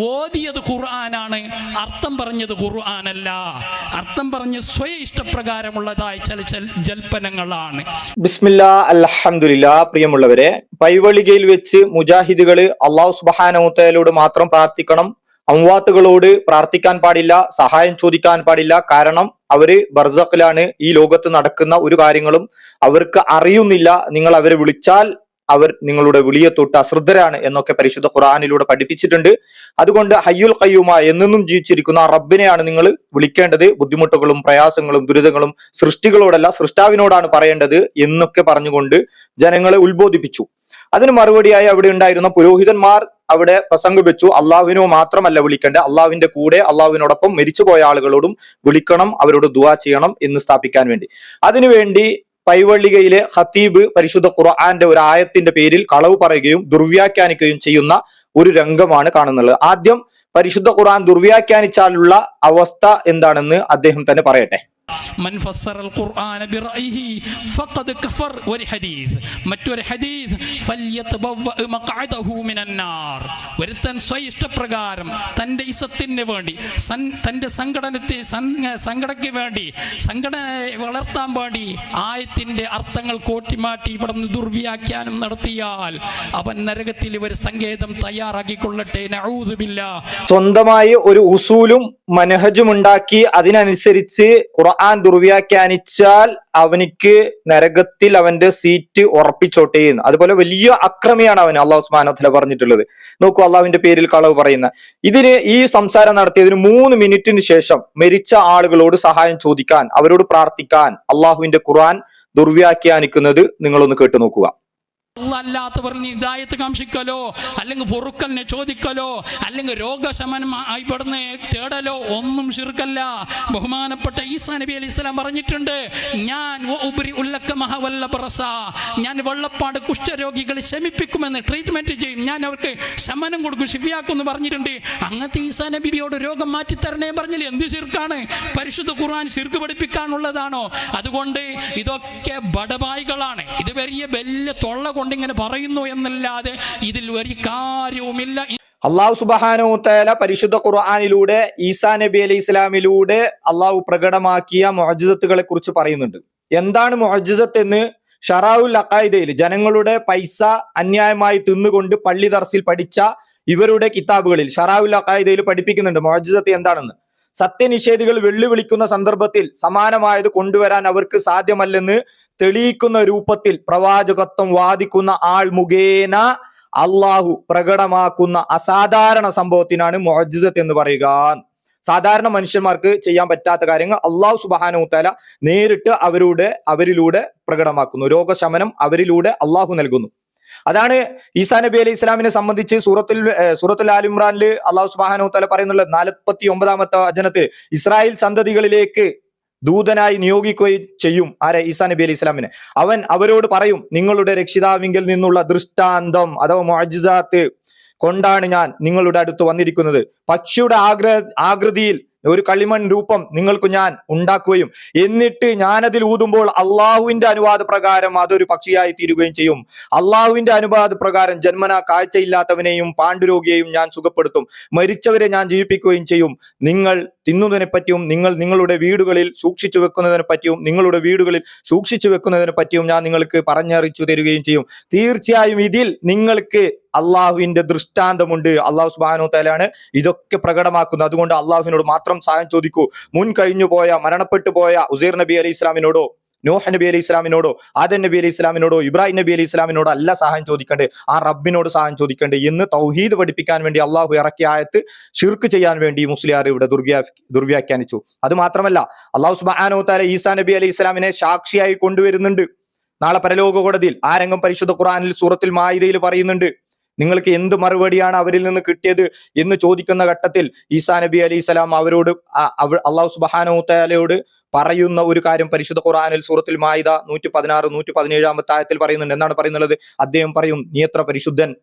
ഓതിയത് ഖുർആനാണ്. അർത്ഥം പറഞ്ഞത് ഖുർആനല്ല. അർത്ഥം പറഞ്ഞ് സ്വയ ഇഷ്ടപ്രകാരമുള്ളതായ ചില ജൽപ്പനങ്ങളാണ്. ബിസ്മില്ല അലഹമില്ല പ്രിയമുള്ളവരെ പൈവളികയിൽ വെച്ച് മുജാഹിദുകൾ അള്ളാഹു സുബാനോത്തയിലൂടെ മാത്രം പ്രാർത്ഥിക്കണം. അംവാത്തുകളോട് പ്രാർത്ഥിക്കാൻ പാടില്ല സഹായം ചോദിക്കാൻ പാടില്ല. കാരണം അവർ ബർസഖിലാണ് ഈ ലോകത്ത് നടക്കുന്ന ഒരു കാര്യങ്ങളും അവർക്ക് അറിയുന്നില്ല. നിങ്ങൾ അവരെ വിളിച്ചാൽ അവർ നിങ്ങളുടെ വിളിയെ തൊട്ട് അശ്രദ്ധരാണ് എന്നൊക്കെ പരിശുദ്ധ ഖുറാനിലൂടെ പഠിപ്പിച്ചിട്ടുണ്ട്. അതുകൊണ്ട് ഹയ്യുൽ ഖയ്യൂമ എന്നും ജീവിച്ചിരിക്കുന്ന ആ റബ്ബിനെയാണ് നിങ്ങൾ വിളിക്കേണ്ടത്. ബുദ്ധിമുട്ടുകളും പ്രയാസങ്ങളും ദുരിതങ്ങളും സൃഷ്ടികളോടല്ല സൃഷ്ടാവിനോടാണ് പറയേണ്ടത് എന്നൊക്കെ പറഞ്ഞുകൊണ്ട് ജനങ്ങളെ ഉത്ബോധിപ്പിച്ചു. അതിന് മറുപടിയായി അവിടെ ഉണ്ടായിരുന്ന പുരോഹിതന്മാർ അവിടെ പ്രസംഗം വെച്ചു അള്ളാഹുവിനോ മാത്രമല്ല വിളിക്കേണ്ട അള്ളാഹുവിന്റെ കൂടെ അള്ളാഹുവിനോടൊപ്പം മരിച്ചുപോയ ആളുകളോടും വിളിക്കണം അവരോട് ദുവാ ചെയ്യണം എന്ന് സ്ഥാപിക്കാൻ വേണ്ടി. അതിനുവേണ്ടി പൈവള്ളികയിലെ ഹത്തീബ് പരിശുദ്ധ ഖുർആന്റെ ഒരു ആയത്തിന്റെ പേരിൽ കളവ് പറയുകയും ദുർവ്യാഖ്യാനിക്കുകയും ചെയ്യുന്ന ഒരു രംഗമാണ് കാണുന്നത് ആദ്യം പരിശുദ്ധ ഖുർആൻ ദുർവ്യാഖ്യാനിച്ചാലുള്ള അവസ്ഥ എന്താണെന്ന് അദ്ദേഹം തന്നെ പറയട്ടെ. മൻ ഫസ്സറൽ ഖുർആന ബിറഅയിഹി ഫഖദ് കഫർ ഒരു ഹദീസ്. മറ്റൊരു ഹദീസ് ഫല്യതബവ്വ മഖഅദഹു മിനൻ നാർ ഒരുത്തൻ സ്വയ ഇഷ്ടപ്രകാരം തന്റെ ഇസത്തിന് വേണ്ടി തന്റെ സംഘടനത്തെ സംഘടനയ്ക്ക് വേണ്ടി സംഘടനയെ വളർത്താൻ വേണ്ടി ആയത്തിന്റെ അർത്ഥങ്ങൾ കോട്ടിമാറ്റി ഇവിടെ ദുർവ്യാഖ്യാനം നടത്തിയാൽ അവൻ നരകത്തിൽ ഒരു സങ്കേതം തയ്യാറാക്കിക്കൊള്ളട്ടെ. നഊദുബില്ല സ്വന്തമായി ഒരു ഉസൂലും മനഹജും ഉണ്ടാക്കി അതിനനുസരിച്ച് ഖുർആൻ ദുർവ്യാഖ്യാനിച്ചാൽ അവനിക്ക് നരകത്തിൽ അവന്റെ സീറ്റ് ഉറപ്പിച്ചോട്ടേ എന്ന്. അതുപോലെ വലിയ അക്രമിയാണ് അവൻ അള്ളാഹു സ്മാനത്തില പറഞ്ഞിട്ടുള്ളത്. നോക്കൂ അള്ളാഹുവിന്റെ പേരിൽ കളവ് പറയുന്ന. ഇതിന് ഈ സംസാരം നടത്തിയതിന് മൂന്ന് മിനിറ്റിന് ശേഷം മരിച്ച ആളുകളോട് സഹായം ചോദിക്കാൻ അവരോട് പ്രാർത്ഥിക്കാൻ അള്ളാഹുവിന്റെ ഖുർആൻ ദുർവ്യാഖ്യാനിക്കുന്നത് നിങ്ങളൊന്ന് കേട്ടു നോക്കുക. അല്ലാത്തവർ ഇതായത്ത് കാംക്ഷിക്കലോ? അല്ലെങ്കിൽ പൊറുക്കലിനെ ചോദിക്കലോ? അല്ലെങ്കിൽ രോഗശമനം ആയി പെടുന്ന തേടലോ? ഒന്നും ശിർക്കല്ല. ബഹുമാനപ്പെട്ട ഈസാ നബി അലൈഹി സ്വലാം പറഞ്ഞിട്ടുണ്ട് ഞാൻ ഞാൻ വെള്ളപ്പാട് കുഷ്ഠരോഗികളെ ശമിപ്പിക്കുമെന്ന് ട്രീറ്റ്മെന്റ് ചെയ്യും. ഞാൻ അവർക്ക് ശമനം കൊടുക്കും ഷിഫിയാക്കും എന്ന് പറഞ്ഞിട്ടുണ്ട്. അങ്ങനത്തെ ഈസാ നബിയോട് രോഗം മാറ്റിത്തരണേ പറഞ്ഞില്ല? എന്ത് ശിർക്കാണ്? പരിശുദ്ധ ഖുർആൻ ശിർക്ക് പഠിപ്പിക്കാനുള്ളതാണോ? അതുകൊണ്ട് ഇതൊക്കെ ബടബായികളാണ് ഇത് വലിയ വലിയ തൊള്ള കൊണ്ടിങ്ങനെ പറയുന്നു എന്നല്ലാതെ ഇതിൽ ഒരു കാര്യവുമില്ല. അള്ളാഹു സുബഹാനു തല പരിശുദ്ധ ഖുർആാനിലൂടെ ഈസാ നബി അലൈഹി ഇസ്ലാമിലൂടെ അള്ളാഹു പ്രകടമാക്കിയ മൊഹജിദത്തുകളെ കുറിച്ച് പറയുന്നുണ്ട്. എന്താണ് മൊഹജിദത്ത് എന്ന്? ഷറാവുൽ അഖായിദയിൽ ജനങ്ങളുടെ പൈസ അന്യായമായി തിന്നുകൊണ്ട് പള്ളി ദർസിൽ പഠിച്ച ഇവരുടെ കിതാബുകളിൽ ഷറാവുൽ അഖായിദയിൽ പഠിപ്പിക്കുന്നുണ്ട് മൊഹജിദത്ത് എന്താണെന്ന്. സത്യനിഷേധികൾ വെല്ലുവിളിക്കുന്ന സന്ദർഭത്തിൽ സമാനമായത് കൊണ്ടുവരാൻ അവർക്ക് സാധ്യമല്ലെന്ന് തെളിയിക്കുന്ന രൂപത്തിൽ പ്രവാചകത്വം വാദിക്കുന്ന ആൾ മുഖേന അള്ളാഹു പ്രകടമാക്കുന്ന അസാധാരണ സംഭവത്തിനാണ് മൊഹജിസത്ത് എന്ന് പറയുക. സാധാരണ മനുഷ്യന്മാർക്ക് ചെയ്യാൻ പറ്റാത്ത കാര്യങ്ങൾ അള്ളാഹു സുബാനുത്തല നേരിട്ട് അവരുടെ അവരിലൂടെ പ്രകടമാക്കുന്നു. രോഗശമനം അവരിലൂടെ അള്ളാഹു നൽകുന്നു. അതാണ് ഈസാ നബി അലൈഹി ഇസ്ലാമിനെ സംബന്ധിച്ച് സൂറത്തുൽ സൂറത്തുൽ ആൽ അള്ളാഹു സുബാനു പറയുന്നുള്ള നാൽപ്പത്തി ഒമ്പതാമത്തെ വചനത്തിൽ ഇസ്രായേൽ സന്തതികളിലേക്ക് ദൂതനായി നിയോഗിക്കുകയും ചെയ്യും. ആരെ? ഈസാ നബി അലി ഇസ്ലാമിനെ അവൻ അവരോട് പറയും നിങ്ങളുടെ രക്ഷിതാവിങ്കിൽ നിന്നുള്ള ദൃഷ്ടാന്തം അഥവാ മോജിസാത്ത് കൊണ്ടാണ് ഞാൻ നിങ്ങളുടെ അടുത്ത് വന്നിരിക്കുന്നത്. പക്ഷിയുടെ ആഗ്ര ആകൃതിയിൽ ഒരു കളിമൺ രൂപം നിങ്ങൾക്ക് ഞാൻ ഉണ്ടാക്കുകയും എന്നിട്ട് ഞാനതിൽ ഊതുമ്പോൾ അള്ളാഹുവിന്റെ അനുവാദ പ്രകാരം അതൊരു പക്ഷിയായി തീരുകയും ചെയ്യും. അള്ളാഹുവിന്റെ അനുവാദ പ്രകാരം ജന്മന കാഴ്ചയില്ലാത്തവനെയും പാണ്ഡുരോഗിയെയും ഞാൻ സുഖപ്പെടുത്തും. മരിച്ചവരെ ഞാൻ ജീവിപ്പിക്കുകയും ചെയ്യും. നിങ്ങൾ തിന്നുന്നതിനെ പറ്റിയും നിങ്ങൾ നിങ്ങളുടെ വീടുകളിൽ സൂക്ഷിച്ചു വെക്കുന്നതിനെ പറ്റിയും നിങ്ങളുടെ വീടുകളിൽ സൂക്ഷിച്ചു വെക്കുന്നതിനെ പറ്റിയും ഞാൻ നിങ്ങൾക്ക് പറഞ്ഞറിയിച്ചു തരികയും ചെയ്യും. തീർച്ചയായും ഇതിൽ നിങ്ങൾക്ക് അള്ളാഹുവിന്റെ ദൃഷ്ടാന്തമുണ്ട്. അള്ളാഹു സുബാനോ തലാണ് ഇതൊക്കെ പ്രകടമാക്കുന്നത്. അതുകൊണ്ട് അള്ളാഹുവിനോട് മാത്രം സഹായം ചോദിക്കൂ. മുൻ കഴിഞ്ഞു പോയ മരണപ്പെട്ടു പോയ ഉസൈർ നബി അലി ഇസ്ലാമിനോടോ നോഹ നബി അലി ഇസ്ലാമിനോടോ ആദൻ നബി അലി ഇസ്ലാമിനോടോ ഇബ്രാഹിം നബി അലി ഇസ്ലാമിനോടോ അല്ല സഹായം ചോദിക്കേണ്ടത് ആ റബ്ബിനോട് സഹായം ചോദിക്കേണ്ടത് എന്ന് തൗഹീദ് പഠിപ്പിക്കാൻ വേണ്ടി അള്ളാഹു ഇറക്കിയ ആയത്ത് ഷിർക്ക് ചെയ്യാൻ വേണ്ടി മുസ്ലിയാർ ഇവിടെ ദുർവ്യാ ദുർവ്യാഖ്യാനിച്ചു. അത് മാത്രമല്ല അള്ളാഹു സുബാനോ താല ഈസാ നബി അലി ഇസ്ലാമിനെ സാക്ഷിയായി കൊണ്ടുവരുന്നുണ്ട്. നാളെ പരലോക കോടതിയിൽ ആ രംഗം പരിശുദ്ധ ഖുറാനിൽ സൂറത്തിൽ മായിദയിൽ പറയുന്നുണ്ട്. നിങ്ങൾക്ക് എന്ത് മറുപടിയാണ് അവരിൽ നിന്ന് കിട്ടിയത് എന്ന് ചോദിക്കുന്ന ഘട്ടത്തിൽ ഈസാ നബി അലൈഹി സ്വലാം അവരോട് അള്ളാഹു സുബാനോ താലയോട് പറയുന്ന ഒരു കാര്യം പരിശുദ്ധ ഖുറാനിൽ സൂറത്തിൽ മായിദ നൂറ്റി പതിനാറ് നൂറ്റി പതിനേഴാമത്തെ ആയത്തിൽ പറയുന്നുണ്ട്. എന്താണ് പറയുന്നത്? അദ്ദേഹം പറയും നീ എത്ര പരിശുദ്ധൻ?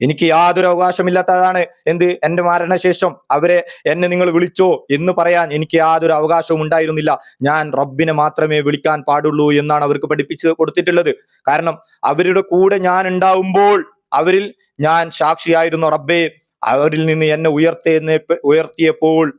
എനിക്ക് യാതൊരു അവകാശമില്ലാത്തതാണ്. എന്ത്? എന്റെ മരണശേഷം അവരെ എന്നെ നിങ്ങൾ വിളിച്ചോ എന്ന് പറയാൻ എനിക്ക് യാതൊരു അവകാശവും ഉണ്ടായിരുന്നില്ല. ഞാൻ റബ്ബിനെ മാത്രമേ വിളിക്കാൻ പാടുള്ളൂ എന്നാണ് അവർക്ക് പഠിപ്പിച്ച് കൊടുത്തിട്ടുള്ളത്. കാരണം അവരുടെ കൂടെ ഞാൻ ഉണ്ടാവുമ്പോൾ അവരിൽ ഞാൻ സാക്ഷിയായിരുന്നു റബ്ബേ. അവരിൽ നിന്ന് എന്നെ ഉയർത്തിയെന്ന് ഉയർത്തിയപ്പോൾ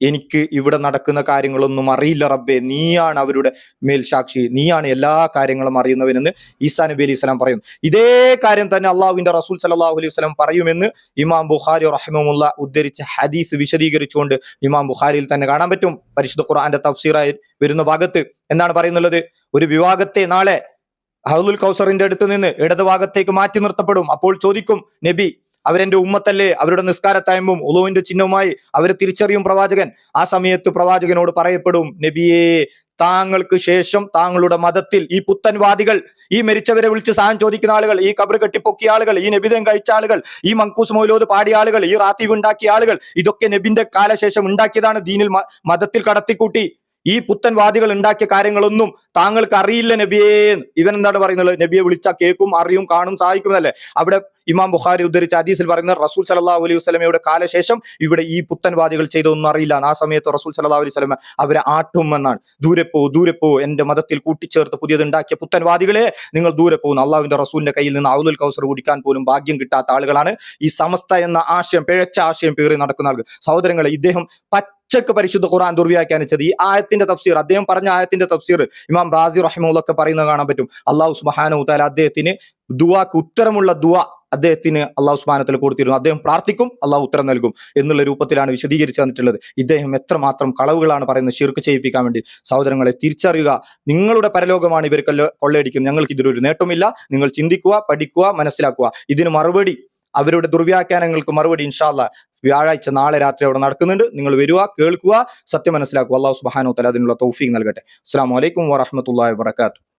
എനിക്ക് ഇവിടെ നടക്കുന്ന കാര്യങ്ങളൊന്നും അറിയില്ല റബ്ബെ. നീയാണ് അവരുടെ മേൽ സാക്ഷി. നീയാണ് എല്ലാ കാര്യങ്ങളും അറിയുന്നവനെന്ന് ഈസാ നബി അലൈഹി സ്വലാം പറയുന്നു. ഇതേ കാര്യം തന്നെ അള്ളാഹുവിന്റെ റസൂൽ സല്ലല്ലാഹു അലൈഹി സ്വലം പറയുമെന്ന് ഇമാം ബുഖാരി റഹിമമുള്ള ഉദ്ധരിച്ച ഹദീസ് വിശദീകരിച്ചുകൊണ്ട് ഇമാം ബുഖാരിയിൽ തന്നെ കാണാൻ പറ്റും. പരിശുദ്ധ ഖുർആന്റെ തഫ്സീറായി വരുന്ന ഭാഗത്ത് എന്താണ് പറയുന്നുള്ളത്? ഒരു വിവാഹത്തെ നാളെ ഹൗലുൽ കൗസറിന്റെ അടുത്ത് നിന്ന് ഇടതുഭാഗത്തേക്ക് മാറ്റി നിർത്തപ്പെടും. അപ്പോൾ ചോദിക്കും നബി അവരെന്റെ ഉമ്മത്തല്ലേ? അവരുടെ നിസ്കാരത്തായ്മും ഉളുവിന്റെ ചിഹ്നവുമായി അവരെ തിരിച്ചറിയും പ്രവാചകൻ. ആ സമയത്ത് പ്രവാചകനോട് പറയപ്പെടും നബിയേ താങ്കൾക്ക് ശേഷം താങ്കളുടെ മതത്തിൽ ഈ പുത്തൻവാദികൾ ഈ മരിച്ചവരെ വിളിച്ച് സഹായം ചോദിക്കുന്ന ആളുകൾ ഈ കബർ കെട്ടിപ്പൊക്കിയ ആളുകൾ ഈ നബിതം കഴിച്ച ആളുകൾ ഈ മങ്കൂസ് മൗലോദ് പാടിയ ആളുകൾ ഈ റാത്തീവ് ഉണ്ടാക്കിയ ആളുകൾ ഇതൊക്കെ നബിന്റെ കാലശേഷം ഉണ്ടാക്കിയതാണ് ദീനിൽ മതത്തിൽ കടത്തിക്കൂട്ടി. ഈ പുത്തൻവാദികൾ ഉണ്ടാക്കിയ കാര്യങ്ങളൊന്നും താങ്കൾക്ക് അറിയില്ല നബിയേ. ഇവൻ എന്താണ് പറയുന്നത്? നബിയെ വിളിച്ചാൽ കേൾക്കും അറിയും കാണും സഹായിക്കുന്നല്ലേ അവിടെ ഇമാം ബുഖാരി ഉദ്ധരിച്ച ഹദീസിൽ പറയുന്ന റസൂൽ സല്ലല്ലാഹു അലൈഹി വസ്ലമയുടെ കാലശേഷം ഇവിടെ ഈ പുത്തൻവാദികൾ ചെയ്തൊന്നും അറിയില്ല. ആ സമയത്ത് റസൂൽ സല്ലല്ലാഹു അലൈഹി വസല്ലമ അവരെ ആട്ടുമെന്നാണ് ദൂരെ പോ ദൂരെ പോ എന്റെ മതത്തിൽ കൂട്ടിച്ചേർത്ത് ഉണ്ടാക്കിയ പുത്തൻവാദികളെ നിങ്ങൾ ദൂരെ പോകുന്നു അള്ളാഹുവിന്റെ റസൂലിന്റെ കയ്യിൽ നിന്ന് ഔദുൽ കൗസർ കുടിക്കാൻ പോലും ഭാഗ്യം കിട്ടാത്ത ആളുകളാണ് ഈ സമസ്ത എന്ന ആശയം പിഴച്ച ആശയം പേറി നടക്കുന്ന ആളുകൾ. സഹോദരങ്ങളെ ഇദ്ദേഹം പച്ചക്ക് പരിശുദ്ധ ഖുറാൻ ദുർവ്യാഖ്യാനിച്ചത് ഈ ആയത്തിന്റെ തഫ്സീർ അദ്ദേഹം പറഞ്ഞ ആയത്തിന്റെ തഫ്സീർ ഇമാം റാസി റഹിമുള്ളൊക്കെ പറയുന്നത് കാണാൻ പറ്റും. അള്ളാഹു സുബ്ഹാനഹു തആല അദ്ദേഹത്തിന് ദുവാക്ക് ഉത്തരമുള്ള ദുവ അദ്ദേഹത്തിന് അള്ളാഹു സ്മാനത്തിൽ കൊടുത്തിരുന്നു. അദ്ദേഹം പ്രാർത്ഥിക്കും അള്ളാഹു ഉത്തരം നൽകും എന്നുള്ള രൂപത്തിലാണ് വിശദീകരിച്ചു തന്നിട്ടുള്ളത്. ഇദ്ദേഹം എത്രമാത്രം കളവുകളാണ് പറയുന്നത് ശിർക്ക് ചെയ്യിപ്പിക്കാൻ വേണ്ടി. സഹോദരങ്ങളെ തിരിച്ചറിയുക നിങ്ങളുടെ പരലോകമാണ് ഇവർ കൊല്ല- കൊള്ളയടിക്കുന്നത്. ഞങ്ങൾക്ക് ഇതിലൊരു നേട്ടമില്ല നിങ്ങൾ ചിന്തിക്കുക പഠിക്കുക മനസ്സിലാക്കുക. ഇതിന് മറുപടി അവരുടെ ദുർവ്യാഖ്യാനങ്ങൾക്ക് മറുപടി ഇൻഷാല്ല വ്യാഴാഴ്ച നാളെ രാത്രി അവിടെ നടക്കുന്നുണ്ട്. നിങ്ങൾ വരിക കേൾക്കുക സത്യം മനസ്സിലാക്കുക. അള്ളാഹു സുബാനോ തല അതിനുള്ള തൗഫീഖ് നൽകട്ടെ. അസ്സാം വലൈക്കും വാഹമത്തല്ലാ വബറകാതുഹു